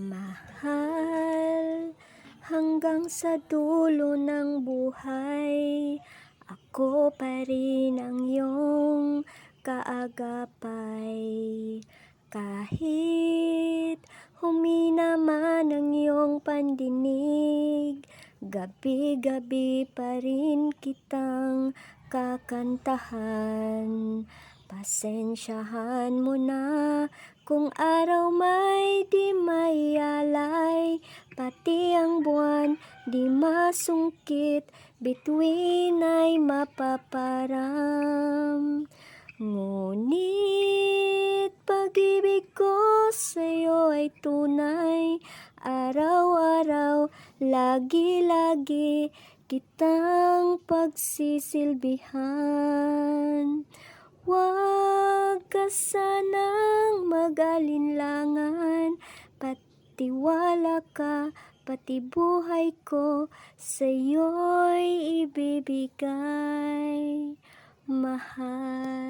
Mahal, hanggang sa dulo ng buhay, ako pa rin ang iyong kaagapay. Kahit humina man ang iyong pandinig, gabi-gabi pa rin kitang kakantahan. Pasensyahan mo na kung araw may pati ang buwan di masungkit, bituin ay mapaparam. Ngunit pag-ibig ko sa'yo ay tunay, araw-araw, lagi-lagi kitang pagsisilbihan. Huwag ka sanang mag-alinlangan, patiwala ka, pati buhay ko sa'yo'y ibibigay, mahal.